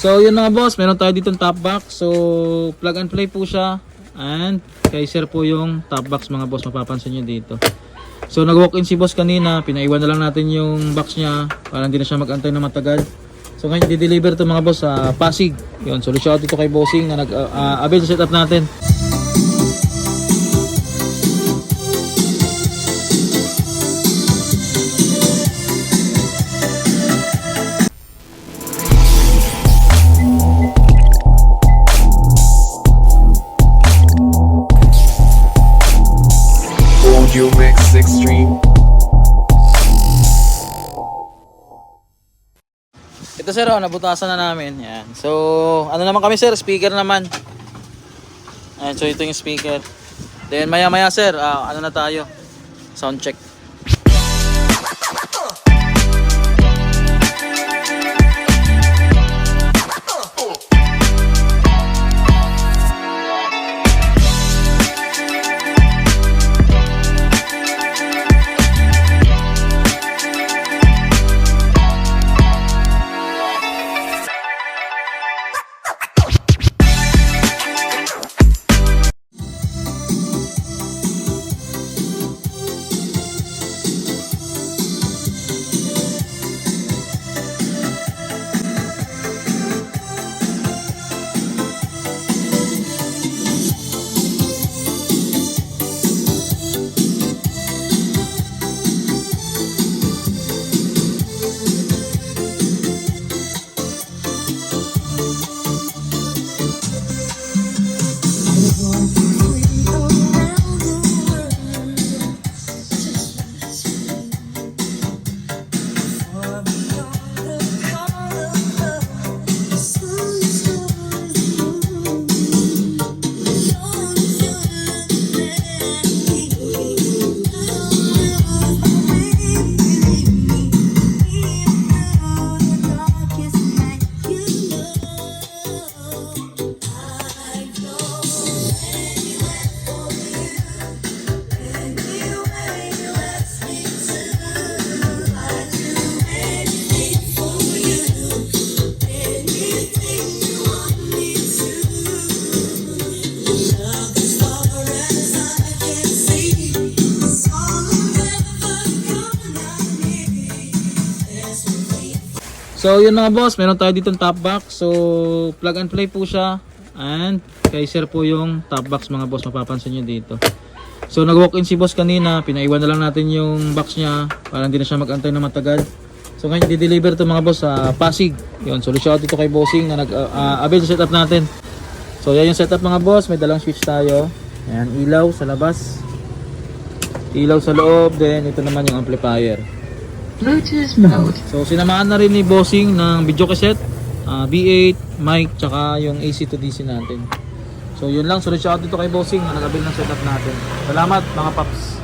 So yun mga boss, meron tayo ditong top box. So plug and play po siya. And Kaiser po yung top box mga boss, mapapansin nyo dito. So nag-walk in si boss kanina, pinaiwan na lang natin yung box niya para hindi na siya mag-antay na matagal. So ngayon di-deliver to mga boss sa Pasig. Yun, so shout out dito kay Bossing na nag-avail sa setup natin. Audio Mix Extreme. Ito sir, oh, nabutasan na namin. Yan. So, ano naman kami sir, speaker naman. Ayan, so ito yung speaker. Then maya maya sir, ah, ano na tayo? Sound check. So yun mga boss, meron tayo ditong top box. So plug and play po siya. And Kaiser po yung top box mga boss, mapapansin nyo dito. So nag-walk in si boss kanina, pinaiwan na lang natin yung box niya para hindi na siya mag-antay na matagal. So ngayon di-deliver to mga boss sa Pasig. Yun, so shout out dito kay Bossing na nag-avail sa setup natin. So yan yung setup mga boss, may dalang switch tayo. Ayan, ilaw sa labas. Ilaw sa loob, then ito naman yung amplifier. Bluetooth mode. So sinamahan na rin ni Bossing ng video cassette, ah, B8, mic, tsaka yung AC to DC natin. So yun lang, so out dito kay Bossing na nag-avail ng setup natin. Salamat mga paps.